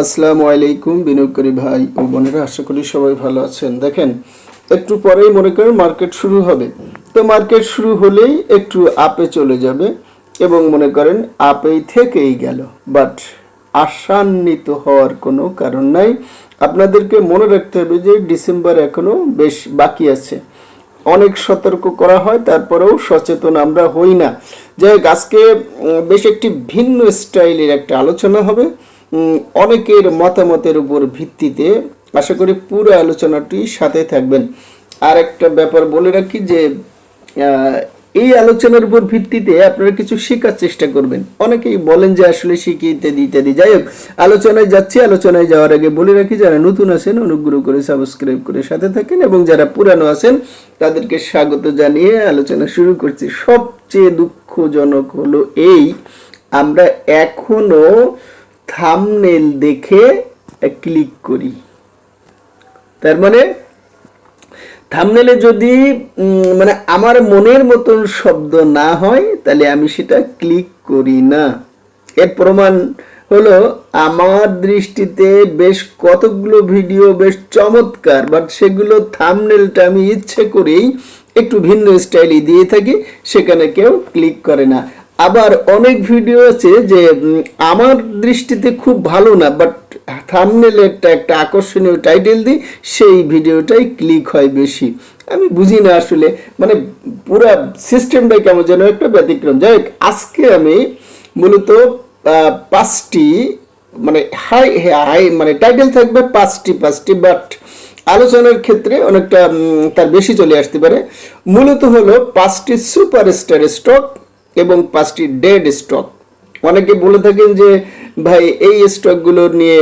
আসসালামু আলাইকুম বিনিয়োগকারী ভাই ও বোনেরা, আশা করি সবাই ভালো আছেন। দেখেন, একটু পরেই মনে করেন মার্কেট শুরু হবে। তো মার্কেট শুরু হলেই একটু আপে চলে যাবে এবং মনে করেন আপেই থেকেই গেল। বাট আশান্বিত হওয়ার কোনো কারণ নাই। আপনাদেরকে মনে রাখতে হবে যে ডিসেম্বর এখনও বেশ বাকি আছে। অনেক সতর্ক করা হয়, তারপরেও সচেতন আমরা হই না। যে আজকে বেশ একটি ভিন্ন স্টাইলের একটা আলোচনা হবে। অনেকের মতামতের উপর ভিত্তিতে আশা করি পুরো আলোচনাটি সাথে থাকবেন। আর একটা ব্যাপার বলে রাখি যে এই আলোচনার উপর ভিত্তিতে আপনারা কিছু শেখার চেষ্টা করবেন। অনেকেই বলেন যে আসলে শিখি ইত্যাদি ইত্যাদি। যাই হোক, আলোচনায় যাচ্ছি, আলোচনায় যাওয়ার আগে বলে রাখি, যারা নতুন আছেন, অনুগ্রহ করে সাবস্ক্রাইব করে সাথে থাকেন এবং যারা পুরানো আছেন, তাদেরকে স্বাগত জানিয়ে আলোচনা শুরু করছি। সবচেয়ে দুঃখজনক হলো এই, আমরা এখনও থামনেল দেখে ক্লিক করি। তার মানে থামনেলে যদি মানে আমার মনের মতন শব্দ না হয়, তাহলে আমি সেটা ক্লিক করি না। এর প্রমাণ হলো, আমার দৃষ্টিতে বেশ কতগুলো ভিডিও বেশ চমৎকার বাট সেগুলো থামনেলটা আমি ইচ্ছে করেই একটু ভিন্ন স্টাইলে দিয়ে থাকি, সেখানে কেউ ক্লিক করে না। আবার অনেক ভিডিও আছে যে আমার দৃষ্টিতে খুব ভালো না বাট থামনেলেরটা একটা আকর্ষণীয় টাইটেল দিই, সেই ভিডিওটাই ক্লিক হয় বেশি। আমি বুঝি না আসলে মানে পুরো সিস্টেমটাই কেমন যেন একটা ব্যতিক্রম। যাই আজকে আমি মূলত পাঁচটি মানে হাই হাই মানে টাইটেল থাকবে পাঁচটি পাঁচটি বাট আলোচনার ক্ষেত্রে অনেকটা তার বেশি চলে আসতে পারে। মূলত হলো পাঁচটি সুপারস্টার স্টক এবং পাঁচটি ডেড স্টক অনেকে বলে থাকেন যে ভাই এই স্টকগুলো নিয়ে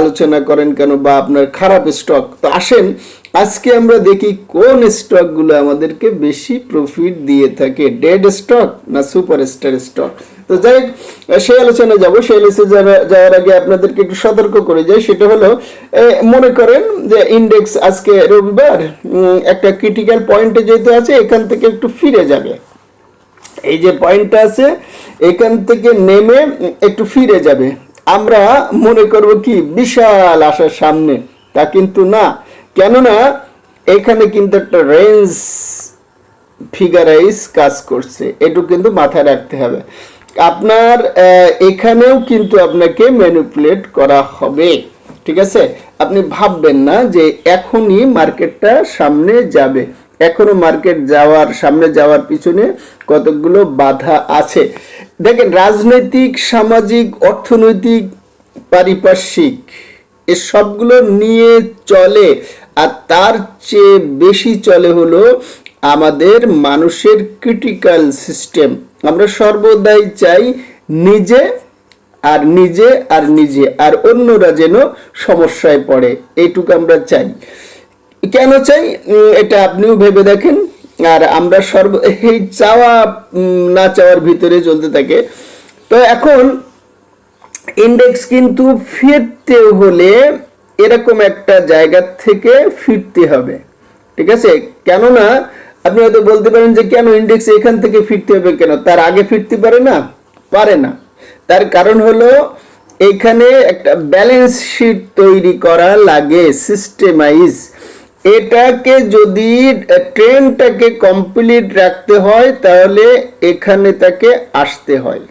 আলোচনা করেন কেন বা আপনার খারাপ স্টক তো আসেন আজকে আমরা দেখি কোন স্টকগুলো আমাদেরকে বেশি প্রফিট দিয়ে থাকে। ডেড স্টক না সুপার স্টার স্টক তো যাই হোক, সেই আলোচনায় যাব। সেই আলোচনা যাওয়ার আগে আপনাদেরকে একটু সতর্ক করে যাই। সেটা হলো মনে করেন যে ইন্ডেক্স আজকে রবিবার একটা ক্রিটিক্যাল পয়েন্টে যেতে আছে এখান থেকে একটু ফিরে যাবে। এই যে পয়েন্টটা আছে, এখান থেকে নেমে একটু ফিরে যাবে। আমরা মনে করব কি, বিশাল আশার সামনে। তা কিন্তু না। কেননা, এখানে কিন্তু একটা রেঞ্জ ফিগারাইজ কাজ করছে। এটুকু কিন্তু মাথায় রাখতে হবে। আপনার এখানেও কিন্তু আপনাকে ম্যানিপুলেট করা হবে। ঠিক আছে? আপনি ভাববেন না যে এখনই মার্কেটটা সামনে যাবে। এখনও মার্কেট যাওয়ার, সামনে যাওয়ার পিছনে কতগুলো বাধা আছে। দেখেন, রাজনৈতিক, সামাজিক, অর্থনৈতিক, পারিপার্শ্বিক সবগুলো নিয়ে চলে, আর তার চেয়ে বেশি চলে হলো আমাদের মানুষের ক্রিটিক্যাল সিস্টেম আমরা সর্বদাই চাই নিজে আর নিজে আর নিজে, আর অন্যরা যেন সমস্যায় পড়ে, এইটুকু আমরা চাই। কেন চাই? এটা আপনিও ভেবে দেখেন। আর আমরা সর্ব, এই চাওয়া না চাওয়ার ভিতরে চলতে থাকে। তো এখন ইন্ডেক্স কিন্তু ফিরতে হলে এরকম একটা জায়গা থেকে ফিরতে হবে। ঠিক আছে? কেননা আপনি হয়তো বলতে পারেন যে কেন ইন্ডেক্স এখান থেকে ফিরতে হবে কেন? তার আগে ফিরতে পারে না? পারে না। তার কারণ হলো এখানে একটা ব্যালেন্স শিট তৈরি করা লাগে সিস্টেমাইজ এটাকে যদি ট্রেনটাকে কমপ্লিট রাখতে হয়, তাহলে এখানে তাকে আসতে হয়।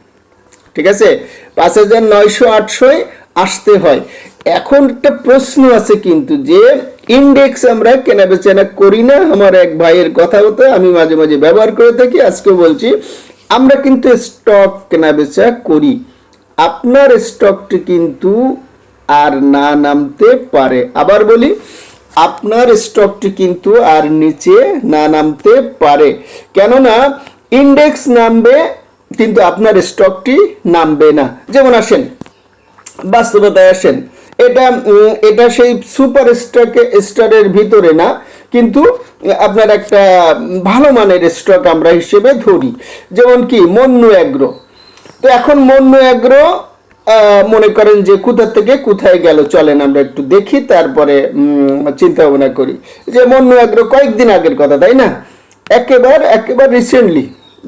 ঠিক আছে? পাঁচ হাজার নয়শো আটশোয় আসতে হয়। এখন একটা প্রশ্ন আছে কিন্তু যে ইন্ডেক্স আমরা কেনা বেচানা করি না? আমার এক ভাইয়ের কথা হতো আমি মাঝে মাঝে ব্যবহার করে থাকি, আজকে বলছি, আমরা কিন্তু স্টক কেনা বেচা করি। আপনার স্টকটি কিন্তু আর না নামতে পারে। আবার বলি আপনার স্টকটি কিন্তু আর নিচে না নামতে পারে। কেননা ইন্ডেক্স নামবে, কিন্তু আপনার স্টকটি নামবে না। যেমন আসেন, বাস্তবতায় আসেন। এটা এটা সেই সুপার স্টকে, স্টারের ভিতরে না, কিন্তু আপনার একটা ভালো মানের স্টক আমরা হিসেবে ধরি। যেমন কি, মন্নু অ্যাগ্রো। তো এখন মন্নু অ্যাগ্রো মনে করেন যে কোথা থেকে কোথায় গেল? চলেন আমরা একটু দেখি, তারপরে চিন্তা ভাবনা করি। যে মন্নু অ্যাগ্রো কয়েকদিন আগের কথা, তাই না? একেবারে একেবারে রিসেন্টলি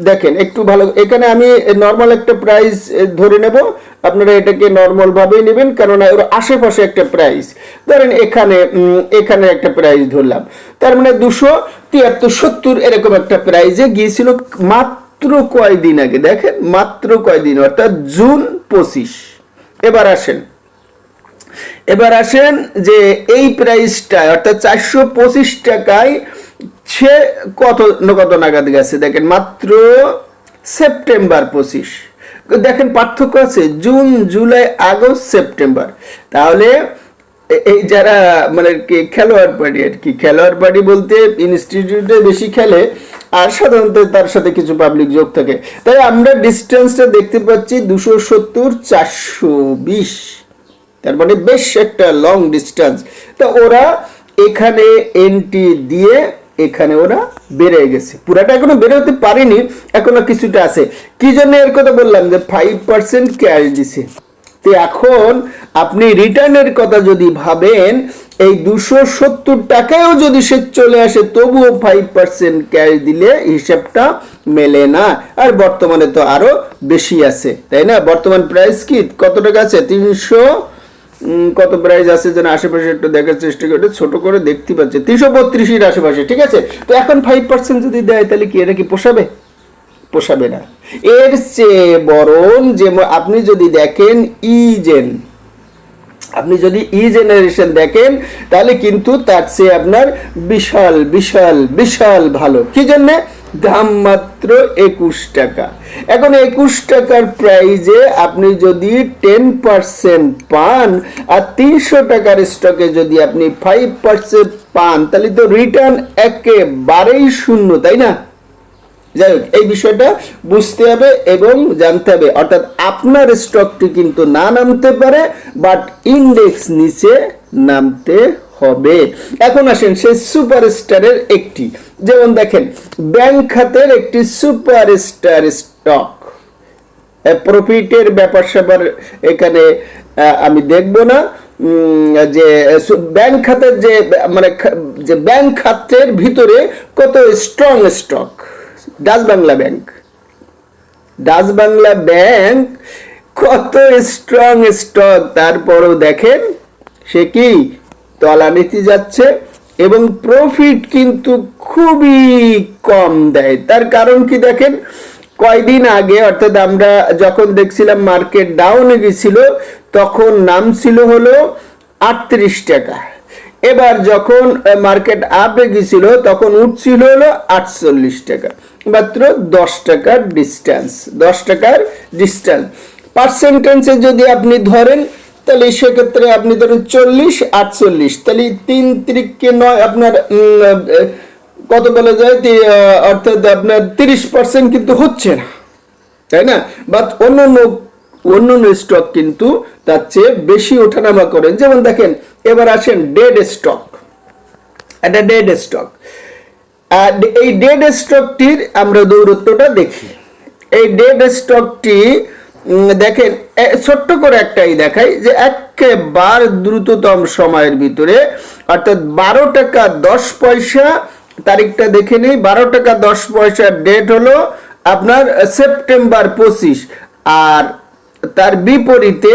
দেখেন, একটু ভালো, এখানে আমি নর্মাল একটা প্রাইস ধরে নেব। আপনারা এটাকে নর্মাল ভাবেই নেবেন, কেননা ওর আশেপাশে একটা প্রাইস ধরেন এখানে এখানে একটা প্রাইস ধরলাম। তার মানে দুশো তিয়াত্তর সত্তর এরকম একটা প্রাইজে গিয়েছিল মাত্র কয়দিন আগে, দেখেন, মাত্র কয়দিন, অর্থাৎ জুন পঁচিশ। এবার আসেন। এবার আসেন যে এই প্রাইসটা অর্থাৎ চারশো পঁচিশ টাকায় সে কত কত নাগাদ গেছে? দেখেন, মাত্র সেপ্টেম্বর পঁচিশ। দেখেন, পার্থক্য আছে, জুন, জুলাই, আগস্ট, সেপ্টেম্বর। তাহলে এই যারা মানে কি খেলোয়াড় পার্টি আর কি, খেলোয়াড় পার্টি বলতে ইনস্টিটিউটে বেশি খেলে আর সাধারণত তার সাথে কিছু পাবলিক যোগ থাকে। তাই আমরা ডিস্টেন্সটা দেখতে পাচ্ছি দুশো সত্তর চারশো বিশ। তার মানে বেশ একটা লং ডিস্টেন্স তা ওরা এখানে এন্ট্রি দিয়ে এখানে ওরা বেড়ে গেছে। পুরাটা এখনও বেড়ে হতে পারেনি, এখনও কিছুটা আছে। কি জন্য এর কথা বললাম যে ফাইভ পার্সেন্ট ক্যাশ দিছে। তো এখন আপনি রিটার্নের কথা যদি ভাবেন এই দুশো সত্তর টাকায়ও যদি সে চলে আসে, তবুও ফাইভ পার্সেন্ট ক্যাশ দিলে হিসাবটা মেলে না। আর বর্তমানে তো আরও বেশি আছে, তাই না? বর্তমান প্রাইস কি? কত টাকা আছে? তিনশো কত প্রাইস আছে যেন আশেপাশে একটু দেখার চেষ্টা করে, ছোট করে দেখতে পাচ্ছে। তিনশো বত্রিশের আশেপাশে, ঠিক আছে? তো এখন ফাইভ পার্সেন্ট যদি দেয়, তাহলে কি এটা কি পোষাবে? পোষাবে না। এর চেয়ে বরং যে আপনি যদি দেখেন ইজেন আপনি যদি ই জেনারেশন দেখেন, তাহলে কিন্তু তার চেয়ে আপনার বিশাল বিশাল বিশাল ভালো। কি জন্য? দাম মাত্র একুশ টাকা। এখন একুশ টাকার প্রাইজে আপনি যদি টেন পার্সেন্ট পান আর তিনশো টাকার স্টকে যদি আপনি ফাইভ পার্সেন্ট পান, তাহলে তো রিটার্ন একেবারেই শূন্য, তাই না? যাই হোক, এই বিষয়টা বুঝতে হবে এবং জানতে হবে। অর্থাৎ আপনার স্টকটি কিন্তু না নামতে পারে বাট ইন্ডেক্স নিচে নামতে হবে। এখন আসেন সেই সুপারস্টারের একটি। যেমন দেখেন ব্যাংক খাতের একটি সুপারস্টার স্টক প্রফিটের ব্যাপার স্যাপার এখানে আমি দেখব না। যে ব্যাংক খাতের যে মানে যে ব্যাংক খাতের ভিতরে কত strong stock Dutch Bangla bank Dutch Bangla bank কত স্ট্রং স্টক তারপরও দেখেন, সে কি? তলানিতে যাচ্ছে এবং প্রফিট কিন্তু খুবই কম দেয়। তার কারণ কি দেখেন, কয়দিন আগে, অর্থাৎ আমরা যখন দেখছিলাম মার্কেট ডাউনে গেছিল, তখন নাম ছিল হলো আটত্রিশ টাকা। এবার যখন মার্কেট আপে গেছিল তখন উঠছিল হলো আটচল্লিশ টাকা, মাত্র দশ টাকার ডিস্টেন্স দশ টাকার ডিস্টেন্স পার্সেন্টেন্সে যদি আপনি ধরেন, তাহলে সেক্ষেত্রে আপনি ধরেন চল্লিশ, আটচল্লিশ, তাহলে তিন তিরিককে নয় আপনার কত বলা যায়? অর্থাৎ আপনার তিরিশ পার্সেন্ট কিন্তু হচ্ছে না, তাই না? বাট অন্য অন্য অন্য স্টক কিন্তু তার চেয়ে বেশি ওঠানামা করেন। যেমন দেখেন, এবার আসেন ডেড স্টক একটা ডেড স্টক এই ডেড স্টকটির আমরা দৌরত্বটা দেখি। এই ডেড স্টকটি দেখেন ছোট্ট করে একটাই দেখাই যে একেবারে দ্রুততম সময়ের ভিতরে, অর্থাৎ বারো টাকা দশ পয়সা, তারিখটা দেখে নিই, বারো টাকা দশ পয়সার ডেট হলো আপনার সেপ্টেম্বর পঁচিশ। আর তার বিপরীতে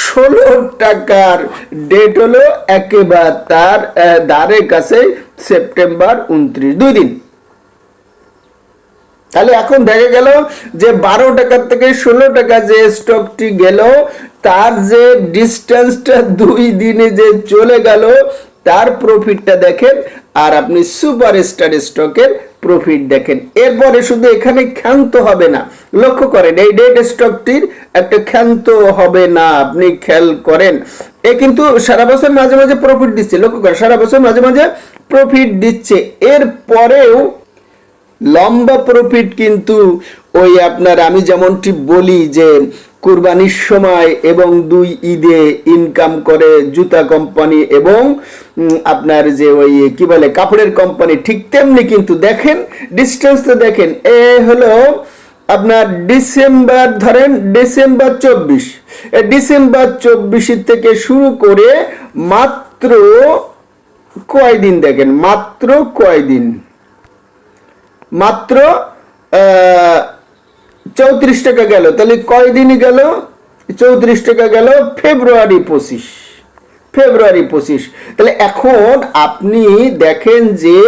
ষোলো টাকার ডেট হলো একেবারে তার আহ, কাছে সেপ্টেম্বর উনত্রিশ দুই দিন। তাহলে এখন দেখা গেল যে বারো টাকার থেকে ষোলো টাকা যে স্টকটি গেল তার যে ডিস্টেন্সটা দুই দিনে যে চলে গেল তার প্রফিটটা দেখেন আর আপনি সুপার স্টার স্টকের প্রফিট দেখেন। এরপরে শুধু এখানে ক্ষান্ত হবে না। লক্ষ্য করেন, এই ডেট স্টকটির একটা ক্ষান্ত হবে না। আপনি খেয়াল করেন, এ কিন্তু সারা বছর মাঝে মাঝে প্রফিট দিচ্ছে। লক্ষ্য করেন, সারা বছর মাঝে মাঝে প্রফিট দিচ্ছে। এর পরেও লম্বা প্রফিট কিন্তু ওই আপনার আমি যেমনটি বলি যে কুরবানির সময় এবং দুই ঈদে ইনকাম করে জুতা কোম্পানি এবং আপনার যে ওই কি বলে, কাপড়ের কোম্পানি ঠিক তেমনি কিন্তু দেখেন ডিস্টেন্সটা দেখেন, এ হলো আপনার ডিসেম্বর, ধরেন ডিসেম্বর চব্বিশ। ডিসেম্বর চব্বিশের থেকে শুরু করে মাত্র কয়দিন দেখেন, মাত্র কয়দিন? মাত্র চৌত্রিশ টাকা গেল। তাহলে কয়দিনই গেল? চৌত্রিশ টাকা গেল ফেব্রুয়ারি পঁচিশ। ফেব্রুয়ারি পঁচিশ। তাহলে এখন আপনি দেখেন যে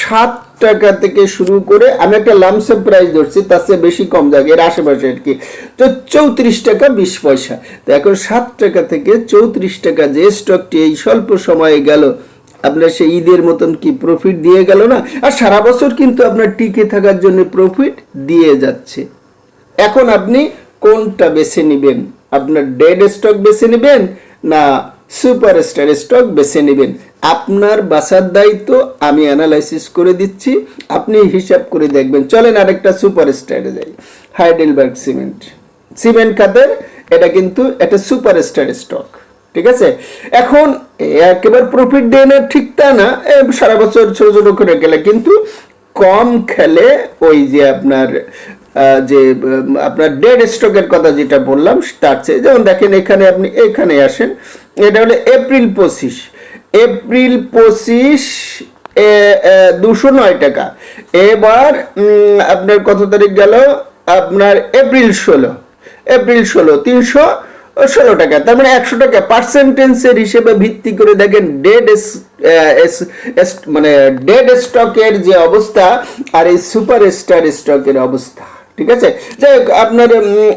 সাত টাকা থেকে শুরু করে আমি একটা লামসেম প্রাইস ধরছি, তার চেয়ে বেশি কম যাবে এর আশেপাশে আর কি। তো চৌত্রিশ টাকা বিশ পয়সা। তো এখন সাত টাকা থেকে চৌত্রিশ টাকা যে স্টকটি এই স্বল্প সময়ে গেল আপনার সেই ঈদের মতন কি প্রফিট দিয়ে গেল না? আর সারা বছর কিন্তু আপনার টিকে থাকার জন্য প্রফিট দিয়ে যাচ্ছে। এখন আপনি কোনটা বেছে নেবেন? আপনার ডেড স্টক বেছে নেবেন না সুপার স্টার স্টক বেছে নেবেন? আপনার বাসার দায়িত্ব আমি অ্যানালাইসিস করে দিচ্ছি, আপনি হিসাব করে দেখবেন। চলেন আরেকটা সুপার স্টারে যাই। হাইডেলবার্গ সিমেন্ট সিমেন্ট খাতের, এটা কিন্তু একটা সুপার স্টার স্টক ঠিক আছে? এখন একেবারে প্রফিট দেয় না ঠিক তা না সারা বছর ছোট ছোট করে গেলে কিন্তু কম খেলে ওই যে আপনার যে, আপনার ডেড স্টকের কথা যেটা বললাম, তার চেয়ে, যেমন দেখেন এখানে আপনি, এখানে আসেন, এটা হলো এপ্রিল পঁচিশ। এপ্রিল পঁচিশ দুশো নয় টাকা। এবার আপনার কত তারিখ গেল? আপনার এপ্রিল ষোলো। এপ্রিল ষোলো, তিনশো ষোলো টাকা, তার মানে একশো টাকা পার্সেন্টেন্সের হিসেবে ভিত্তি করে দেখেন ডেড মানে ডেড স্টকের যে অবস্থা আর এই সুপার স্টার স্টকের অবস্থা, ঠিক আছে? যাই হোক, আপনার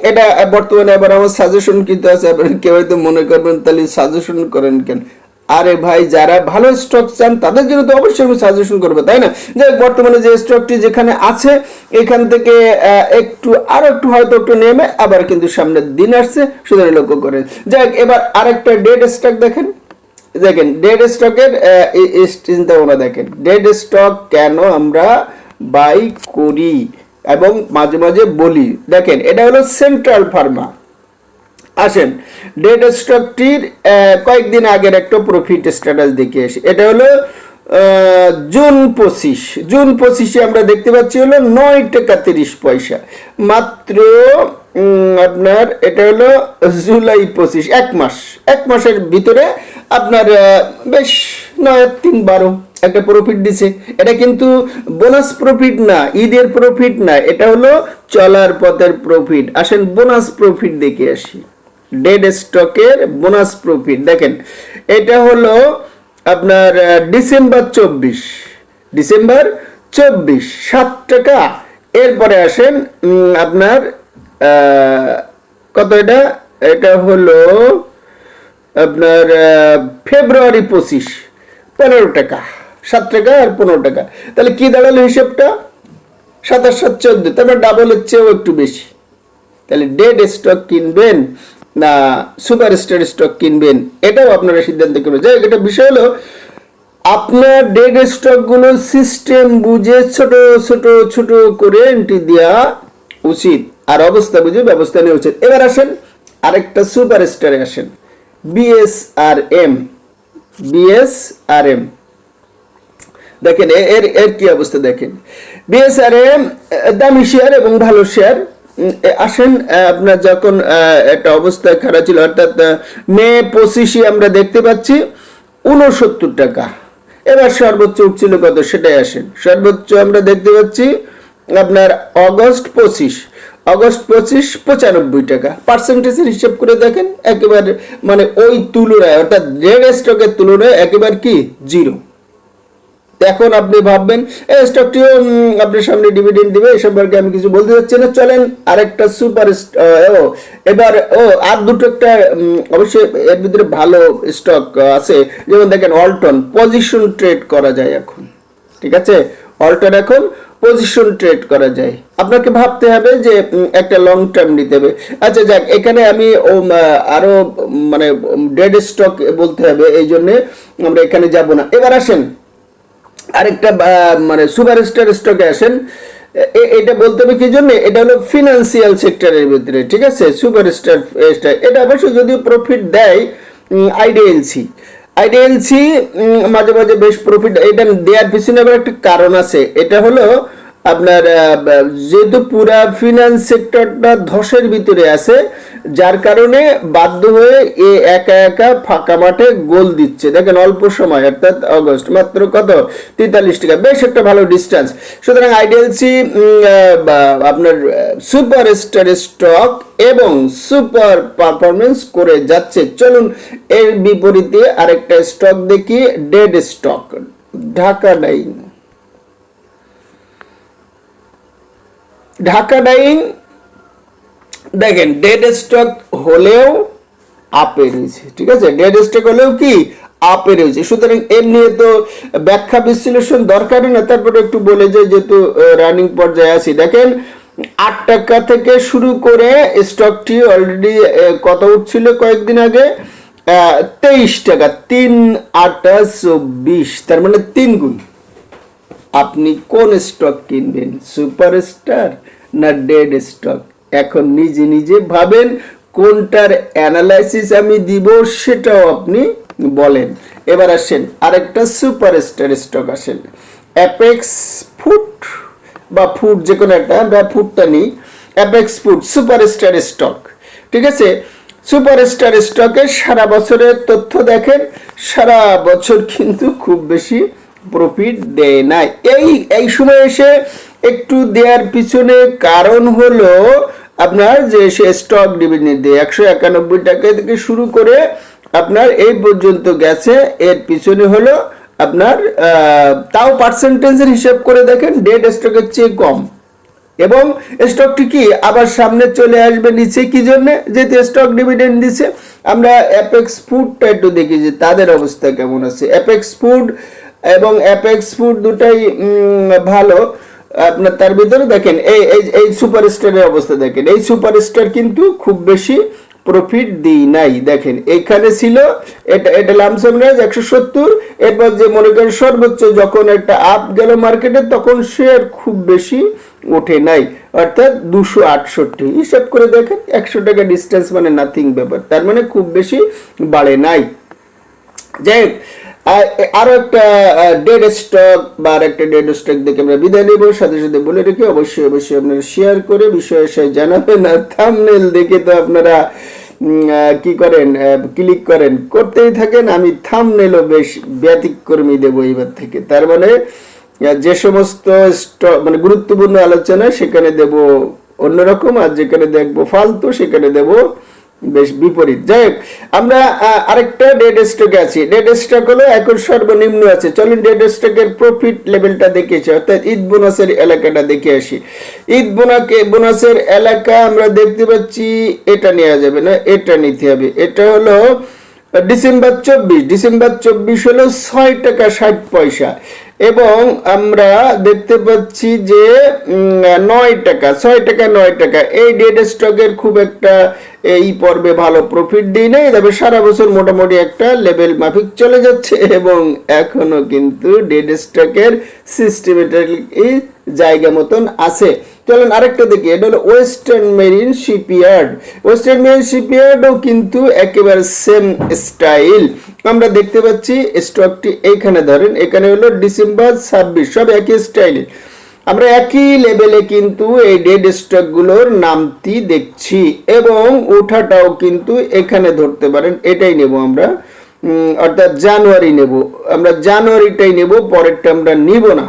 এটা বর্তমানে আবার আমার সাজেশন কিন্তু আছে, আপনার কেউ হয়তো মনে করবেন, তাহলে সাজেশন করেন কেন? আরে ভাই যারা ভালো স্টক চান তাদের জন্য তো অবশ্যই আমি সাজেশন করব তাই না? যে বর্তমানে যে স্টকটি যেখানে আছে এখান থেকে একটু আরও একটু হয়তো একটু নেমে আবার কিন্তু সামনের দিন আসছে সুতরাং লক্ষ্য করেন। হোক, এবার আরেকটা ডেড স্টক দেখেন। দেখেন ডেড স্টকের চিন্তা ভাবনা দেখেন। ডেড স্টক কেন আমরা বাই করি? এবং মাঝে মাঝে বলি। দেখেন এটা হলো সেন্ট্রাল ফার্মা আসেন ডেট স্টকটির কয়েকদিন আগের একটা প্রফিট স্ট্যাটাস দেখে আসি। এটা হলো জুন পঁচিশ। জুন পঁচিশে আমরা দেখতে পাচ্ছি হলো নয় টাকা তিরিশ পয়সা। মাত্র আপনার এটা হলো জুলাই পঁচিশ, এক মাস। এক মাসের ভিতরে আপনার বেশ নয়, তিন বারো একটা প্রফিট দিছে। এটা কিন্তু বোনাস প্রফিট না, ঈদের প্রফিট না, এটা হলো চলার পথের প্রফিট আসেন বোনাস প্রফিট দেখে আসি। ডেড স্টকের বোনাস প্রফিট দেখেন, এটা হলো আপনার ডিসেম্বর চব্বিশ। ডিসেম্বর চব্বিশ, সাত টাকা। এরপরে আসেন আপনার কত এটা? এটা হলো আপনার ফেব্রুয়ারি পঁচিশ, পনেরো টাকা। সাত টাকা আর পনেরো টাকা। তাহলে কি দাঁড়াল হিসেবটা? সাতাশ সাত চোদ্দ, তারপর ডাবলের চেয়েও একটু বেশি। তাহলে ডেড স্টক কিনবেন না সুপার স্টার স্টক কিনবেন। এটাও আপনারা সিদ্ধান্ত করবেন। যাই হোক, এটা বিষয় হলো আপনার ডেড স্টকগুলো সিস্টেম বুঝে ছোট ছোট ছোট করে এন্ট্রি দেওয়া উচিত। আর অবস্থা বুঝে ব্যবস্থা নেওয়া উচিত। এবার আসেন আরেকটা সুপার স্টারে আসেন। বিএসআর এম বিএসআরএম দেখেন এর এর কি অবস্থা দেখেন? বিএসআরএম দামি শেয়ার এবং ভালো শেয়ার আসেন আপনার যখন একটা অবস্থা খারাপ ছিল, অর্থাৎ মে পঁচিশে আমরা দেখতে পাচ্ছি উনসত্তর টাকা। এবার সর্বোচ্চ উঠছিল কত? সেটাই আসেন। সর্বোচ্চ আমরা দেখতে পাচ্ছি আপনার অগস্ট পঁচিশ। অগস্ট পঁচিশ, পঁচানব্বই টাকা। পার্সেন্টেজের হিসেব করে দেখেন, একেবারে মানে ওই তুলনায়, অর্থাৎ রেড স্টকের তুলনায় একেবারে কি? জিরো। এখন আপনি ভাববেন এই স্টকটিও আপনার সামনে ডিভিডেন্ড দিবে এ সম্পর্কে আমি কিছু বলতে চাচ্ছি না। চলেন আরেকটা সুপার ও এবার ও আর দুটো একটা অবশ্যই এর ভিতরে ভালো স্টক আছে। যেমন দেখেন অল্টন পজিশন ট্রেড করা যায় এখন ঠিক আছে? অল্টন এখন পজিশন ট্রেড করা যায়। আপনাকে ভাবতে হবে যে একটা লং টার্ম নিতে হবে। আচ্ছা যাক এখানে আমি ও, উম, আরও মানে ডেড স্টক বলতে হবে এই জন্য আমরা এখানে যাব না। এবার আসেন আরেকটা মানে সুপারস্টার স্টকে আসেন। এটা বলতে হবে কি জন্য? এটা হলো ফিনান্সিয়াল সেক্টরের ভিতরে, ঠিক আছে? সুপারস্টার, এটা অবশ্য যদিও প্রফিট দেয় আইডিএলসি আইডিএলসি মাঝে মাঝে বেশ প্রফিট এটা দেওয়ার পিছনে আবার একটা কারণ আছে। এটা হলো আপনার যেহেতু পুরা ফিনান্স সেক্টরটা ধসের ভিতরে আছে, যার কারণে বাধ্য হয়ে এ একা একা ফাঁকা মাঠে গোল দিচ্ছে। দেখেন অল্প সময়, অর্থাৎ অগস্ট মাত্র কত? তেতাল্লিশ টাকা। বেশ একটা ভালো ডিস্টেন্স সুতরাং আইডিএলসি আপনার সুপার স্টার স্টক এবং সুপার পারফরমেন্স করে যাচ্ছে। চলুন, এর বিপরীতে আরেকটা স্টক দেখি dead stock Dhaka dyeing Dhaka dyeing, দেখেন ডেড স্টক হলেও আপে রয়েছে, ঠিক আছে? ডেড স্টক হলেও কি? আপে রয়েছে। সুতরাং এর নিয়ে তো ব্যাখ্যা বিশ্লেষণ দরকারই না। তারপরে একটু বলে যে যেহেতু রানিং পর্যায়ে আছি। দেখেন, আট টাকা থেকে শুরু করে স্টকটি অলরেডি কত উঠছিল কয়েকদিন আগে তেইশ টাকা, তিন আটা চব্বিশ, তার মানে তিন গুণ। আপনি কোন স্টক কিনবেন? সুপারস্টার না ডেড স্টক এখন নিজে নিজে ভাবেন কোনটার অ্যানালাইসিস আমি দিব সেটাও আপনি বলেন। এবার আসেন, আরেকটা সুপারস্টার স্টক আসেন। অ্যাপেক্স ফুড বা ফুড যে কোনো একটা, আমরা ফুডটা নিই। অ্যাপেক্স ফুড সুপারস্টার স্টক ঠিক আছে? সুপারস্টার স্টকে সারা বছরের তথ্য দেখেন, সারা বছর কিন্তু খুব বেশি প্রফিট দেয় না। এই এই সময় এসে একটু দেওয়ার পিছনে কারণ হলো আপনার যে সে স্টক ডিভিডেন্ড দিয়ে একশো একানব্বই টাকা থেকে শুরু করে আপনার এই পর্যন্ত গেছে। এর পিছনে হলো আপনার তাও পার্সেন্টেজের হিসাব করে দেখেন ডেড স্টকের চেয়ে কম। এবং স্টকটি কি আবার সামনে চলে আসবে নিচে কি জন্য? যেহেতু স্টক ডিভিডেন্ড দিছে। আমরা অ্যাপেক্স ফুডটা একটু দেখি যে তাদের অবস্থা কেমন আছে। অ্যাপেক্স ফুড এবং অ্যাপেক্স ফুড দুটাই ভালো। আপনার তার ভিতরে দেখেন এই এই এই সুপারস্টারের অবস্থা দেখেন। এই সুপারস্টার কিন্তু খুব বেশি প্রফিট দিই নাই। দেখেন এইখানে ছিল এটা এটা লামসাম রেঞ্জ একশো সত্তর এরপর যে মনে করেন সর্বোচ্চ যখন একটা আপ গেল মার্কেটে তখন শেয়ার খুব বেশি ওঠে নাই। অর্থাৎ দুশো আটষট্টি। হিসাব করে দেখেন একশো টাকা ডিস্টেন্স মানে নাথিং ব্যাপার। তার মানে খুব বেশি বাড়ে নাই। যাই হোক, আর একটা ডেড স্টক বা একটা ডেড স্টক দেখে আমরা বিদায় নেব। সাথে সাথে বলে রেখে অবশ্যই অবশ্যই আপনারা শেয়ার করে বিষয়ে সে জানাবেন। আর থামনেল দেখে তো আপনারা কি করেন ক্লিক করেন, করতেই থাকেন। আমি থামনেলও বেশ ব্যতিক্রমী দেবো এবার থেকে। তার মানে যে সমস্ত স্টক মানে গুরুত্বপূর্ণ আলোচনা সেখানে দেব অন্যরকম। আর যেখানে দেখব ফালতু, সেখানে দেব বেশ বিপরীত। যাই হোক, আমরা আরেকটা ডেড স্টকে আছি। ডেড স্টক হলো এখন সর্বনিম্ন আছে। চলুন ডেড স্টকের প্রফিট লেভেলটা দেখেছি অর্থাৎ ঈদ বোনাসের এলাকাটা দেখে আসি। ঈদ বোনাকে, বোনাসের এলাকা আমরা দেখতে পাচ্ছি, এটা নেওয়া যাবে না, এটা নিতে হবে। এটা হলো ডিসেম্বর চব্বিশ। ডিসেম্বর চব্বিশ হলো ছয় টাকা ষাট পয়সা। এবং আমরা দেখতে পাচ্ছি যে নয় টাকা, ছয় টাকা, নয় টাকা। এই ডেড স্টকের খুব একটা এই পর্বে ভালো প্রফিট দিই নেই, তবে সারা বছর মোটামুটি একটা লেভেল মাফিক চলে যাচ্ছে। এবং এখনও কিন্তু ডেড স্টকের সিস্টেমেটিক জায়গা মতন আছে। চলেন আরেকটা দেখি, এটা হলো Western Marine Shipyard Western Marine শিপইয়ার্ডও কিন্তু একেবারে সেম স্টাইল আমরা দেখতে পাচ্ছি স্টকটি এইখানে ধরেন, এখানে হলো ডিসেম্বর ছাব্বিশ, সব একই স্টাইলে আমরা একই লেভেলে কিন্তু এই ডেড স্টকগুলোর নামটি দেখছি এবং ওঠাটাও কিন্তু এখানে ধরতে পারেন, এটাই নেব আমরা। অর্থাৎ জানুয়ারি নেব। আমরা জানুয়ারিটাই নেব, পরেরটা আমরা নিব না।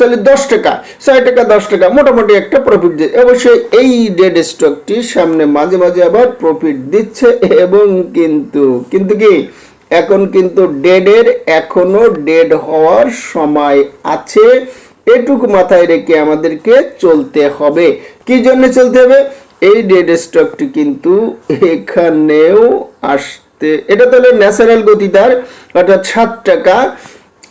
চলে দশ টাকা, ছয় টাকা, দশ টাকা, মোটামুটি একটা প্রফিট দিচ্ছে অবশ্যই এই ডেড স্টকটি সামনে মাঝে মাঝে আবার প্রফিট দিচ্ছে এবং কিন্তু কিন্তু কি? এখন কিন্তু ডেডের এখনও ডেড হওয়ার সময় আছে। এটুকু মাথায় রেখে আমাদেরকে চলতে হবে। কি জন্য চলতে হবে? এই ডেড স্টকটি কিন্তু এখানেও আসতে, এটা তাহলে ন্যাচারাল গতি তার অর্থাৎ সাত টাকা।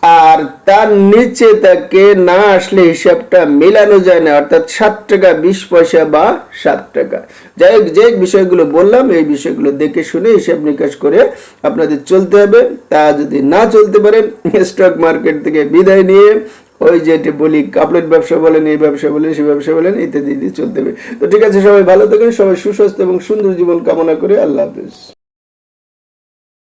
আর তার নিচে তাকে না আসলে হিসাবটা মেলানো যায় না, অর্থাৎ সাত টাকা বিশ পয়সা বা সাত টাকা। যাই হোক, যে বিষয়গুলো বললাম, এই বিষয়গুলো দেখে শুনে হিসাব নিকাশ করে আপনাদের চলতে হবে। তা যদি না চলতে পারেন স্টক মার্কেট থেকে বিদায় নিয়ে ওই যেটি বলি, কাপড়ের ব্যবসা বলেন, এই ব্যবসা বলেন, সেই ব্যবসা বলেন ইত্যাদি চলতে হবে। তো ঠিক আছে, সবাই ভালো থাকেন, সবাই সুস্বাস্থ্য এবং সুন্দর জীবন কামনা করে আল্লাহ হাফিজ।